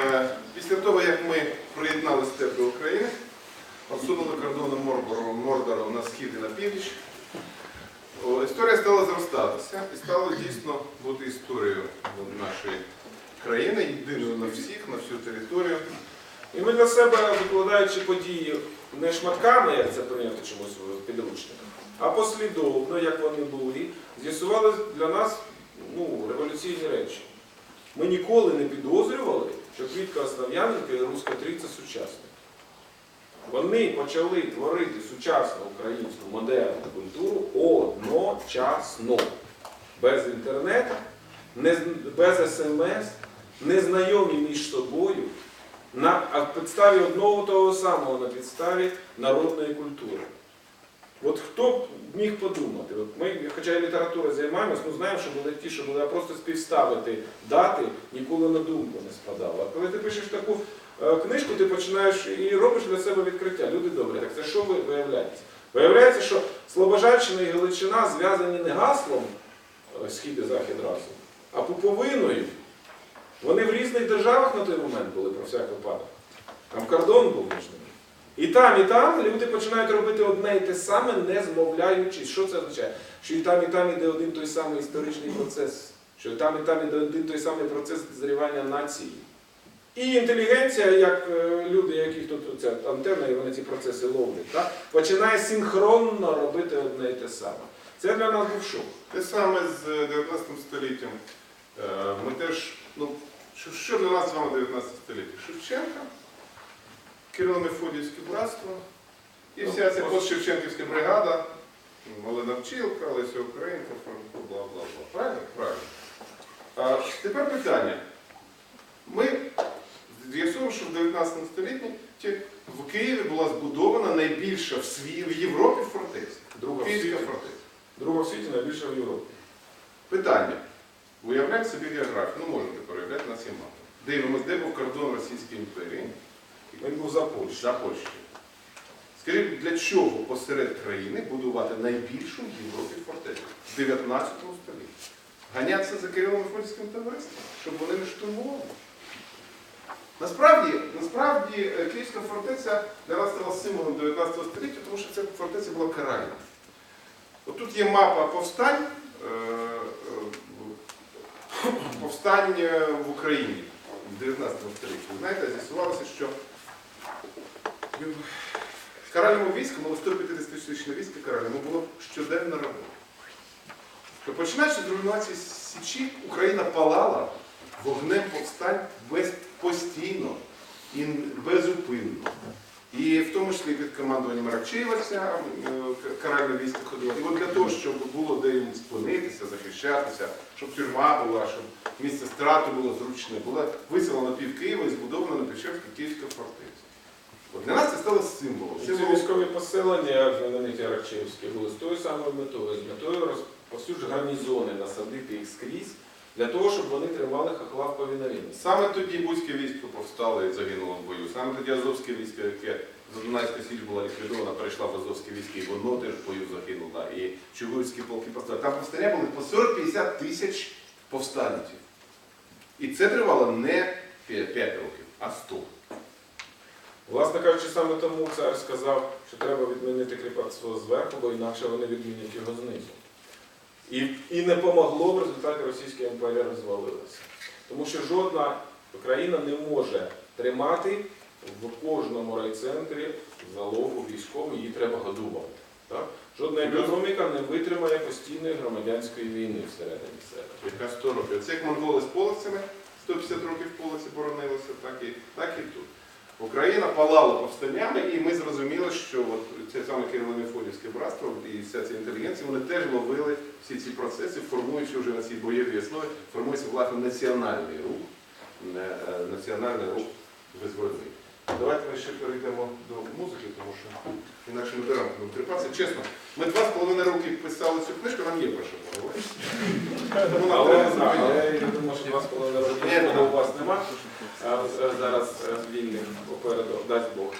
Е, Після того, як ми приєднали степ до України, посунули кордони Мордору, Мордору на схід і на північ, історія стала зростатися і стала дійсно бути історією нашої країни, єдиною на всіх, на всю територію. І ми для себе, викладаючи події не шматками, як це прийнято чомусь в підручниках, а послідовно, як вони були, з'ясували для нас ну, революційні речі. Ми ніколи не підозрювали, що Квітка Основ'яненка і Руська Трі це сучасник. Вони почали творити сучасну українську модерну культуру одночасно. Без інтернету, без смс, незнайомі між собою, на підставі одного того самого, на підставі народної культури. От хто б міг подумати? От ми, хоча і літературою займаємось, ну знаємо, що були ті, що були, просто співставити дати ніколи на думку не спадало. А коли ти пишеш таку е, книжку, ти починаєш і робиш для себе відкриття. Люди добрі, так це що ви- виявляється? Виявляється, що Слобожанщина і Галичина зв'язані не гаслом е, схід і захід разом, а пуповиною. Вони в різних державах на той момент були про всяк випадок. Там кордон був між ними. І там, і там люди починають робити одне і те саме, не змовляючись. Що це означає? Що і там, і там іде один той самий історичний процес, що і там, і там іде один той самий процес зрівання нації. І інтелігенція, як е, люди, яких тут ця антенна, і вони ці процеси ловлять, так? починає синхронно робити одне і те саме. Це для нас був шок. Те саме з 19 століттям. Е, Ми теж, ну, що для нас з вами 19 століття? Шевченка, Кирило-Мефодіївське братство і вся ця постшевченківська бригада, Олена Пчілка, Леся Українка, бла, бла, бла. Правильно? Правильно. А тепер питання. Ми з'ясуємо, що в 19 столітті в Києві була збудована найбільша в, сві... в Європі фортеця. Друга Київська світі. фортеця. Друга в світі найбільша в Європі. Питання. Уявляємо собі географію, ну можете проявляти нас є мапа. Дивимось, де був кордон Російської імперії Він був за Польщу. за Польщею. Скажіть, для чого посеред країни будувати найбільшу в Європі фортецю в 19 столітті? Ганятися за Кирилом Мефодійським товариством, щоб вони не штурмували. Насправді, насправді е, Київська фортеця для нас стала символом 19 століття, тому що ця фортеця була каральна. От тут є мапа повстань, е, е, повстань в Україні в 19 столітті. Знаєте, з'ясувалося, що каральному війську було 150 тисячне військо каральному було щоденна робота. Починаючи з руйнації Січі, Україна палала вогнем повстань постійно і безупинно. І в тому числі під командуванням Ракчеєва ця е, каральне військо ходило. І от для того, щоб було де їм спинитися, захищатися, щоб тюрма була, щоб місце страти було зручне, була виселена пів Києва і збудована на Печерська Київська фортеця. От для нас це стало символом. Ці Символом військові поселення, як знамениті Аракчеївські, були з тою самою метою, з метою розповсюдження гарнізони, насадити їх скрізь, для того, щоб вони тримали хахла в повіновінні. Саме тоді Бузьке військо повстало і загинуло в бою. Саме тоді Азовське військо, яке за 12 Січ була ліквідована, перейшла в Азовське військо, і воно теж в бою загинуло. І Чугуївські полки повстали. Там повстання були по 40-50 тисяч повстанців. І це тривало не 5 років, а 100. Власне кажучи, саме тому цар сказав, що треба відмінити кріпацтво зверху, бо інакше вони відмінять його знизу. І, і не помогло в результаті Російська імперія розвалилася. Тому що жодна країна не може тримати в кожному райцентрі залогу військову, її треба годувати. Так? Жодна економіка не витримає постійної громадянської війни всередині себе. Яка 100 років. Оце як монголи з половцями 150 років полиці боронилися, так і, так і тут. Україна палала повстаннями, і ми зрозуміли, що от це саме Кирило-Мефодівське братство і вся ця інтелігенція, вони теж ловили всі ці процеси, формуючи вже на цій бойовій основі, формується власне національний рух, е, національний рух визвольний. Давайте ми ще перейдемо до музики, тому що інакше ми дарам будемо тріпатися. Чесно, ми два з половиною роки писали цю книжку, нам є перша Але, але я думаю, що два з половиною роки Ні, у вас нема. Е, Зараз е, вільних попереду, дасть Бог.